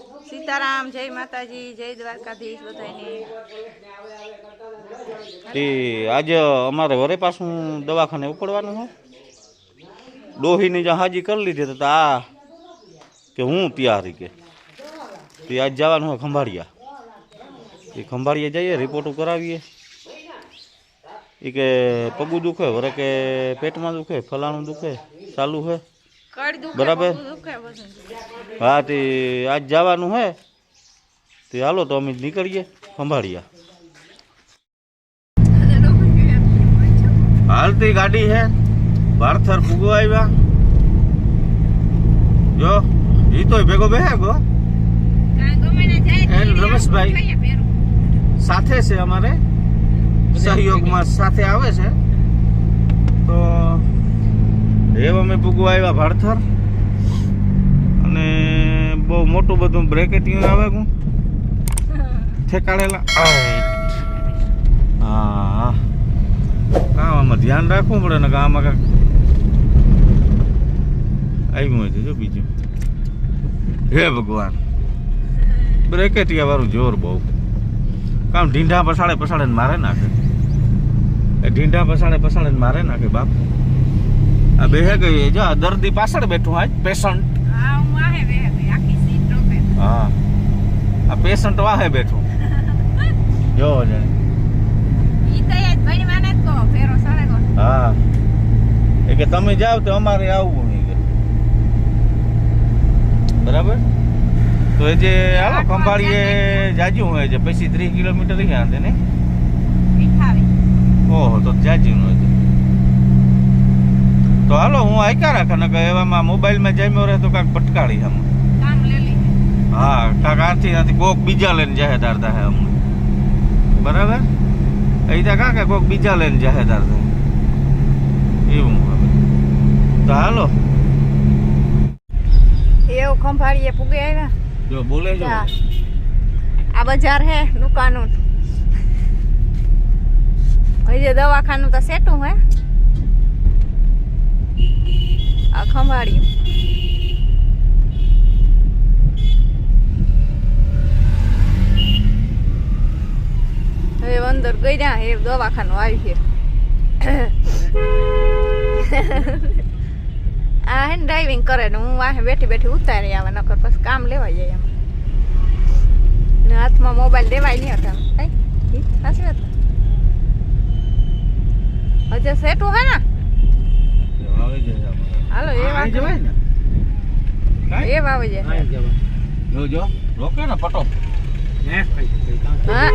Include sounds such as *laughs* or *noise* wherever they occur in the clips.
સીતારામ, જય માતાજી, જય દ્વારકાધીશ બધાને તે આજે અમારે વરે પાછું દવાખાને ઉપડવાનું છે. ડોહીની જ્યાં હાજી કરી લીધી તો આ કે હું તૈયારી કે. તે આજ જવાનું હોય ખંભાળિયા. એ ખંભાળિયા જઈએ રિપોર્ટો કરાવીએ. એ કે પગું દુખે, વરે કે પેટમાં દુખે, ફલાણું દુખે ચાલુ દુખે બરાબર. પગ દુખે બધું હા તે આજ જવાનું હે. તે હાલો તો અમે નીકળીએ. ખંભાળિયા હાલતી ગાડી હે. ભારથર પૂગો આવ્યા. જો ઈ તો ભેગો બેહે ગો. કાંઈ ગમે ને જાય તો એન ઈ રમેશભાઈ. જોઈએ પહેરું. સાથે છે અમારે. સહયોગમાં સાથે આવે છે. તો એવ અમે પૂગવા આવ્યા ભાડથર. અને બહુ મોટું બધું બ્રેકેટિંગ આવે હું ઠેકાડેલા. હા આમાં ધ્યાન રાખવું પડે ને આમાં કાંઈક આવ્યું હોય જો બીજું. હે ભગવાન. બ્રેકેટિયા વાળું જોર બહુ. કામ ઢીંઢા પસાડે પસાડે મારે નાખે. એ ઢીંઢા પસાડે પસાડે મારે નાખે બાપ. આ બે ગઈ જો આ દર્દી પાછળ બેઠું આજ પેશન્ટ હા હું વાહે બેહે ગઈ, આખી સીટ રોકે હા. આ પેશન્ટ વાહે બેઠું. *laughs* જો જાણે ઈ તો યાદ ભાઈ માને તો ફેરો કહો હા. એ કે તમે જાવ તો અમારે આવવું નહીં કે. બરાબર? તો એ જે હાલો ખંભાળીએ જાજુ હોય છે. પછી ત્રીસ કિલોમીટર અહીંયા ને? ઓહો તો જાજુ હોય છે તો હાલો હું આયકા રાખે ને કે એવામાં મોબાઈલમાં જામ્યો રહે તો કાંઈક પટકાડી આમ હા કાંક આથી આથી કોક બીજા લઈને જાહેદાર થાય અમને. બરાબર? અહીં ત્યાં કાં કોક બીજા લઈને જાહેદાર થાય. એવું હવે. તો હાલો. એવું ખંભાળીએ પૂગે આવ્યા. જો બોલે જો. આ બજાર હે દુકાનું અહીં જે દવાખાનું તો સેટું હે. આ ખંભાળિયું હવે અંદર ગયા હે દવાખાનું આવી છે *coughs* આ હે ડ્રાઇવિંગ કરે ને હું વાહે બેઠી બેઠી ઉતારી આવે, નકર પછી કામ લેવા જાય એમ. ને હાથમાં મોબાઈલ દેવાય નહીં હતા. સાચી વાત હજે સેટું હે ને. હાલો એ વાત જવાય ને? કાંઈ? એ વાવે છે જો જો રોકે ને પટો હા.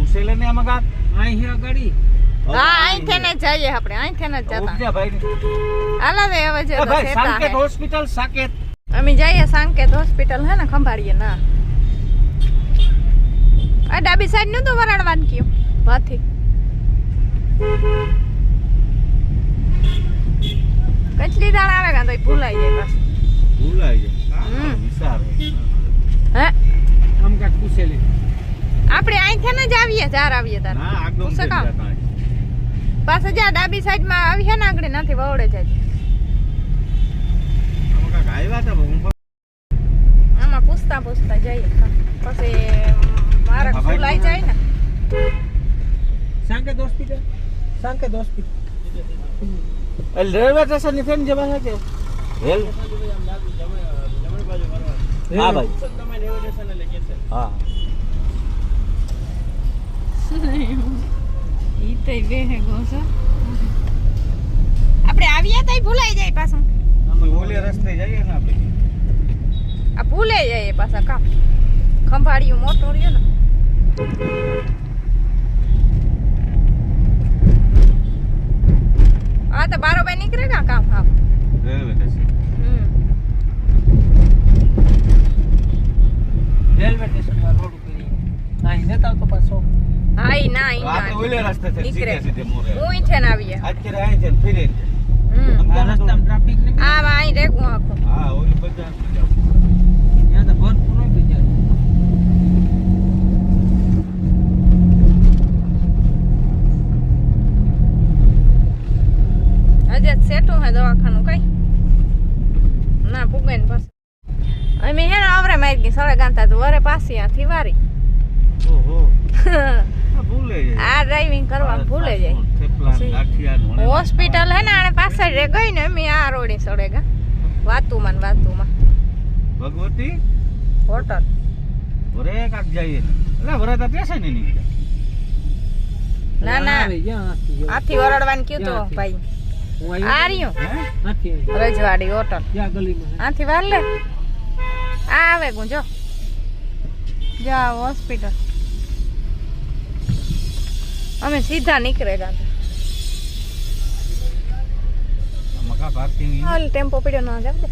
ઉછેલે ને આમાં ગાડી હા અહીંથી ને જઈએ આપણે અહીંથી ને જતા. હાલો રે હવે જે સાંકેત હે. હોસ્પિટલ સાકેત. અમે જઈએ સાંકેત હોસ્પિટલ હે ને ખંભાળીએ ના. આ ડાબી સાઈડનું તો વરાળ વાનગીઓ. માથી. કચલી દાળ આવે કાં તો ભૂલાઈ જાય પાછું. ભૂલાઈ જાય. હમ. વિચાર હે? આપણે અહીંથી ને જ આવીએ ચાર આવીએ તાર. ના આગળ પાછા જ્યાં ડાબી સાઈડમાં આવીએ ને આગળ નથી વવડે જાય આમાં કાંઈક આવ્યા હતા હું પણ- આમાં પૂછતા પૂછતા જઈએ. પછી મારા ખુલાઈ જાય ને. સાંકેત હોસ્પિટલ સાંકેત હોસ્પિટલ એટલે રેલવે સ્ટેશનની જવા છે રેલ હા ભાઈ. હા. ઈ તો બે હે ગોસો આપણે આવ્યા તો ભૂલાઈ જાય પાછું. અમે ઓલે રસ્તે જઈએ ને આપણે. આ ભૂલે જાય પાછા કામ. ખંભાળિયું મોટું રહ્યું ને. હા તો બારોબાર નીકળે કા કામ હા રેલવે રોડ ઉપર તો પાછો. ના ના. ઓલે રસ્તે છે સીધે સીધે મોરે. હું છે ને આવીએ અત્યારે અહીં છે ફિરે હમ. આ રસ્તામાં ટ્રાફિક ને આ અહીં રેગું આખું. હા ઓલી બજાર ત્યાં તો ભરપૂર હોય બજાર હજી સેટું હે દવાખાનું કઈ? ના પૂગે ને પાસે. અમે હે આવરે મારી ગઈ સળે ગાંતા તો વરે પાછી આથી વારી ઓહો. *laughs* આ ભૂલે જાય. આ ડ્રાઇવિંગ કરવા ભૂલે જાય. હોસ્પિટલ હે ને આને પાછળ રે ગઈ ને અમે આ રોડે સળે ગા વાતુમાં ને વાતુમાં. ભગવતી? હોટલ. વરે કાક જઈએ. એટલે વરે તો પેસે નહીં ના ના. આથી વરડવાનું કયું તો ભાઈ. હું આ આવ્યો રહ્યું હે? આથી આવ્યો. રજવાડી હોટલ. જ્યાં ગલીમાં હે. આથી વાર લે. આ આવે ગુંજો જો. આ હોસ્પિટલ. અમે સીધા નીકળે ગાંધા આમાં કા પાર્કિંગ હાલ ટેમ્પો પડ્યો ના જાવ દે.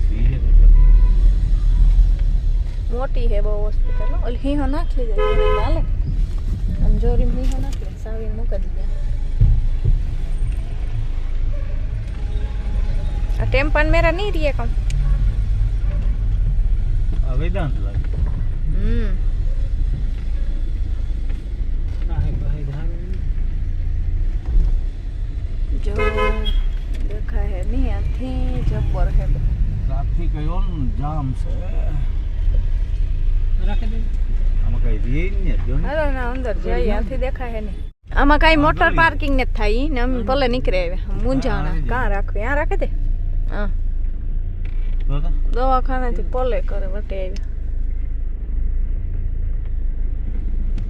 મોટી હે બહુ હોસ્પિટલ ઓલી હીહો નાખી દે જોરી હાલે. આમ જોરી હીહો નાખી દે સાવીને મૂકી દીધા ટેમ્પાન મેરા નહીં ના, હે, ભાઈ, ધારું. જો દેખાય હે નહીં આથી જબ્બર હે બધું. ટ્રાફિક કયો જામ છે. આમાં કઈ રીએ ને જો હાલો ના અંદર જઈએ આથી દેખાય હે નહીં. આમાં કાંઈ મોટર પાર્કિંગ ને થાય ને અમે ભલે નીકળે મૂંઝાણા. કાં રાખવી? આ રાખે દે. હા. દવાખાનેથી પલે કરે વટે આવ્યા.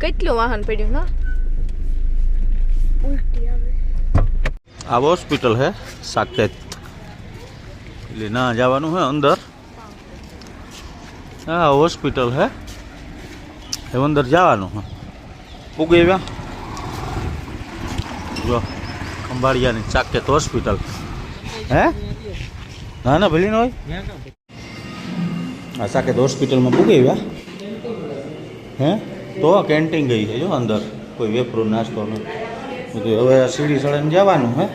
કેટલું વાહન પડ્યું ના ઉલટી આવે. આ હોસ્પિટલ હે સાકેત. એટલે ના જવાનું હે અંદર. હા હોસ્પિટલ હે. એ અંદર જવાનું હે. પૂગી આવ્યા. જો ખંભાળિયાની સાકેત હોસ્પિટલ. હે? ના ના ભલે ન હોય. આ સાકેત હોસ્પિટલમાં પૂગી આવ્યા. હે? તો કેન્ટીન ગઈ છે જો અંદર. કોઈ વેપરો નાસ્તો નહીં બધું હવે આ સીડી ચડીને જવાનું હે?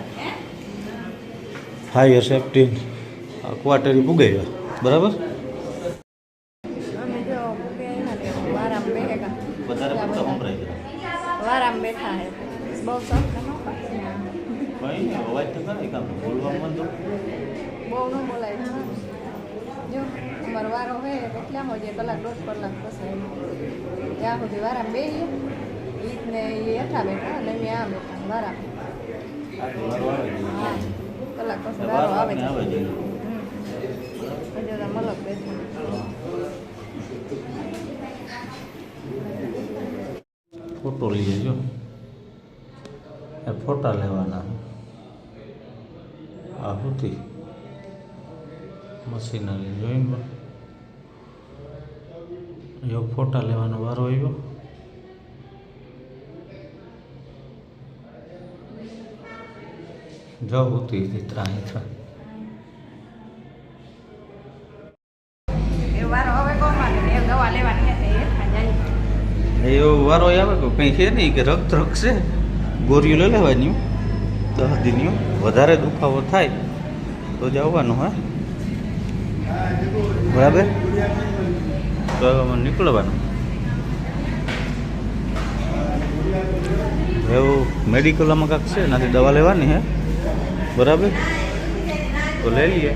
ફાયર સેફ્ટી ક્વાર્ટરી પૂગી ગયા બરાબર અમે જો ઊભી આવ્યા ને વારામ બેહેગા વધારે પડતા વપરાય વારામ બેઠા હે બહુ સરખા ન ભાઈ અવાજ તો કરે કામ બોલવામાં તો બહુ ન બોલાય જો અમારો વારો હે કેટલા હોય કલાક દોઢ કલાક પછી ત્યાં સુધી વારામ બેહીએ ઈ જ ને એ હેઠા બેઠા અને મેં આ બેઠા વારામ હા કલાક પછી વારો આવે છે આવે છે હમ. હજુ તો મલક બેઠા ફોટો લઈએ જો એ ફોટા લેવાના આ હતી મશીનરી જોઈને એવો ફોટા લેવાનો વારો આવ્યો. જો હતી ત્રાહી ત્રાહી એવો વારો આવે કે કંઈ છે નહીં કે રક્ત રક્ત છે? ગોળીઓ લઈ લેવાની દસ વધારે દુખાવો થાય તો જવાનું હા. બરાબર? તો હવે નીકળવાનું. એવું મેડિકલમાં કાંક છે? નાથી દવા લેવાની હે? બરાબર? તો લઈ લઈએ.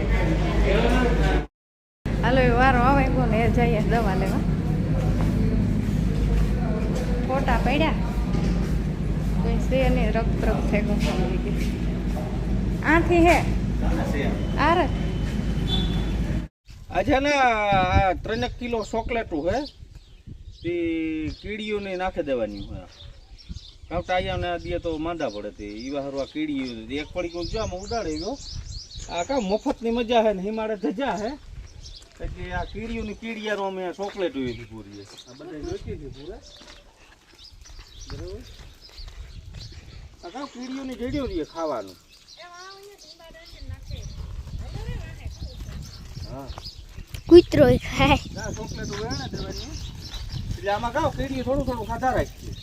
હાલો એ વારો આવે કોને એ જઈએ દવા લેવા. ફોટા પડ્યા. કોઈ છે નહીં રક્ત રક્ત થઈ ગયું. આથી હે? આર. આજે ને આ ત્રણેક કિલો ચોકલેટું હે. તે કીડીઓને નાખી દેવાની હોય. કાં ને દે તો માંદા પડે તે. ઈવા હરવા કીડીઓ એક પડી ગયો જો આમાં ઉડાડે ગયો. આ કા મફતની મજા હે ને હિમાડે ધજા હે. કે આ કીડીઓની કીડિયાનો અમે ચોકલેટ હતી પૂરી આ બધા જોઈતી હતી પૂરા? બરાબર? આ કા કીડીઓની જડ્યો રહીએ ખાવાનું? હા. કૂતરો ખાય. ના ચોકલેટ દેવાની. એટલે આમાં કાવ કેરી થોડું થોડું ખાધા રાખીએ.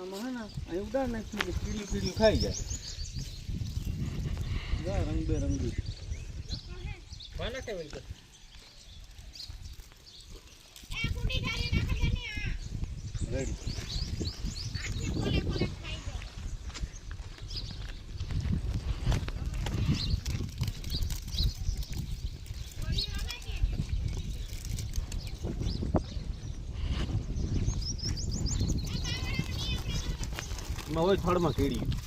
આમાં. હે ને અહીં ઉડાડ એટલે કીડી કીડી ખાઈ જાય. જા રંગબેરંગી. કેમ એમ રેડી એમાં હોય થડમાં કેડી.